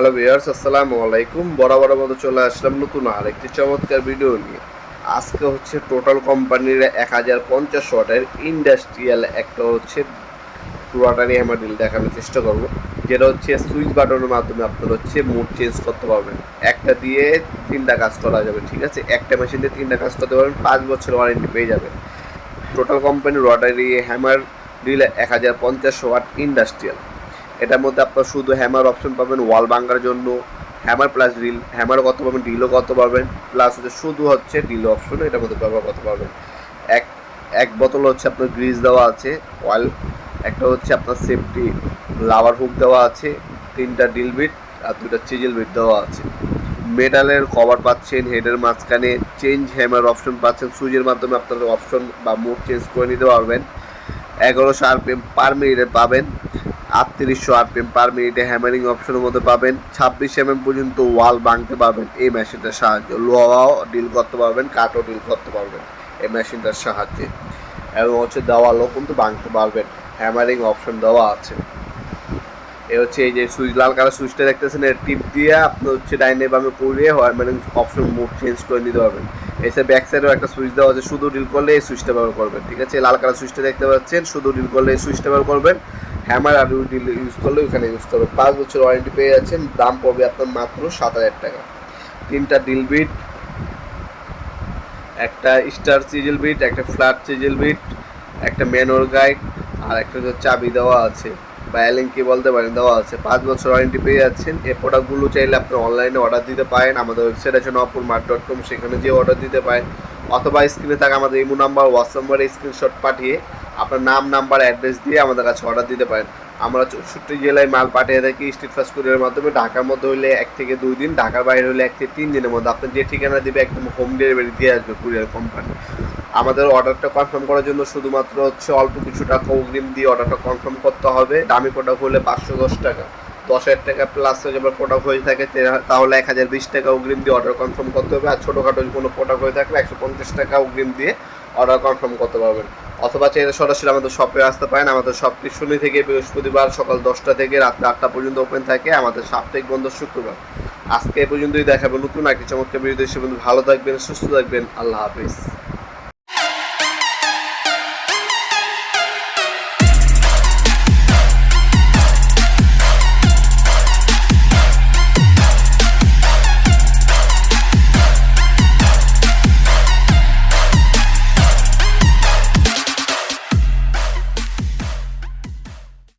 Hello viewers আসসালামু আলাইকুম। বরাবর মতো চলে আসলাম নতুন আর একটি চমৎকার ভিডিও নিয়ে। আজকে হচ্ছে টোটাল কোম্পানির এক হাজার পঞ্চাশ ওয়াটের ইন্ডাস্ট্রিয়াল একটা হচ্ছে রোটারি হ্যামার ডিল দেখানোর চেষ্টা করব। যেটা হচ্ছে সুইচ বাটনের মাধ্যমে আপনারা হচ্ছে মুড চেঞ্জ করতে পারবেন। একটা দিয়ে তিনটা কাজ করা যাবে, ঠিক আছে? একটা মেশিন দিয়ে তিনটা কাজ করতে পারবেন, পাঁচ বছর ওয়ারেন্টি পেয়ে যাবেন। টোটাল কোম্পানির রোটারি হ্যামার ডিল এক হাজার পঞ্চাশ ওয়াট ইন্ডাস্ট্রিয়াল এটার মধ্যে আপনার শুধু হ্যামার অপশন পাবেন ওয়াল ভাঙার জন্য হ্যামার প্লাস ড্রিল হ্যামার কত পাবেন ড্রিলও কত পাবেন প্লাস হচ্ছে শুধু হচ্ছে ড্রিল অপশন এটার মধ্যে ব্যবহার করতে পারবেন। এক এক বোতল হচ্ছে আপনার গ্রিজ দেওয়া আছে অয়েল একটা হচ্ছে আপনার সেফটি লাভার হুক দেওয়া আছে, তিনটা ড্রিল বিট আর দুটা চিজেল বিট দেওয়া আছে। মেটালের কভার পাচ্ছেন হেডের মাঝখানে চেঞ্জ হ্যামার অপশন পাচ্ছেন সুইচের মাধ্যমে আপনারা অপশন বা মুড চেঞ্জ করে নিতে পারবেন। এগারোশো আরপিএম পার মিনিটে পাবেন। আটত্রিশশো আরপিএম পার মিনিটে হ্যামারিং অপশনের মধ্যে পাবেন। ছাব্বিশ এমএম পর্যন্ত ওয়াল ভাঙতে পারবেন। এই মেশিনটার সাহায্যে লোহাও ডিল করতে পারবেন কাঠও ডিল করতে পারবেন এই মেশিনটার সাহায্যে। এবং হচ্ছে দেওয়ালও কিন্তু ভাঙতে পারবেন। হ্যামারিং অপশন দেওয়া আছে। এ হচ্ছে এই যে সুইচ লাল কালার সুইচটা দেখতেছেন, এর টিপ দিয়ে আপনি হচ্ছে ডাইনে বামে করিয়ে হয় মানে অপশন মুড চেঞ্জ করে নিতে পারবেন। এসে ব্যাক সাইডেও একটা সুইচ দেওয়া আছে, শুধু ডিল করলে এই সুইচটা ব্যবহার করবেন, ঠিক আছে? লাল কালার সুইচটা দেখতে পাচ্ছেন, শুধু ডিল করলে এই সুইচটা ব্যবহার করবেন। হ্যামার আর ডিল ইউজ করলে ওখানে ইউজ করবে। পাঁচ বছর ওয়ারেন্টি পেয়ে যাচ্ছেন, দাম পড়বে আপনার মাত্র সাত হাজার টাকা। তিনটা ডিল বিট একটা স্টার চিজেল বিট একটা ফ্ল্যাট চিজেল বিট একটা ম্যানোর গাইড আর একটা চাবি দেওয়া আছে, বা কি বলতে পারেন, দেওয়া আছে। পাঁচ বছর ওয়ারেন্টি পেয়ে যাচ্ছেন। এই প্রোডাক্টগুলো চাইলে আপনি অনলাইনে অর্ডার দিতে পারেন। আমাদের ওয়েবসাইট আছে নপুর মার্ট ডট কম সেখানে যেয়ে অর্ডার দিতে পারেন। অথবা স্ক্রিনে থাকা আমাদের ইমো নাম্বার হোয়াটসঅ্যাপ নাম্বারে স্ক্রিনশট পাঠিয়ে আপনার নাম নাম্বার অ্যাড্রেস দিয়ে আমাদের কাছে অর্ডার দিতে পারেন। আমরা চৌষট্টি জেলায় মাল পাঠিয়ে থাকি স্ট্রিট ফাস্ট কুরিয়ারের মাধ্যমে। ঢাকার মধ্যে হলে এক থেকে দুই দিন, ঢাকার বাইরে হলে এক থেকে তিন দিনের মধ্যে। আপনি যে ঠিকানা দেবে একদম হোম ডেলিভারি দিয়ে আসবে কুরিয়ার কোম্পানি আমাদের অর্ডারটা কনফার্ম করার জন্য শুধুমাত্র হচ্ছে অল্প কিছু টাকা অগ্রিম দিয়ে অর্ডারটা কনফার্ম করতে হবে। দামি প্রোডাক্ট হলে পাঁচশো দশ টাকা। দশ হাজার টাকা প্লাস যখন প্রোডাক্ট হয়ে থাকে তাহলে এক হাজার বিশ টাকা অগ্রিম দিয়ে অর্ডার কনফার্ম করতে হবে। আর ছোটোখাটো কোনো প্রোডাক্ট হয়ে থাকলে একশো পঞ্চাশ টাকা অগ্রিম দিয়ে অর্ডার কনফার্ম করতে পারবেন। অথবা চাইলে সরাসরি আমাদের শপে আসতে পারেন। আমাদের শপ শনি থেকে বৃহস্পতিবার সকাল দশটা থেকে রাত্রে আটটা পর্যন্ত ওপেন থাকে। আমাদের সাপ্তাহিক বন্ধ শুক্রবার। আজকে পর্যন্তই দেখাবো নতুন একটি চমৎকার ভিডিও বন্ধু ভালো থাকবেন, সুস্থ থাকবেন। আল্লাহ হাফিজ।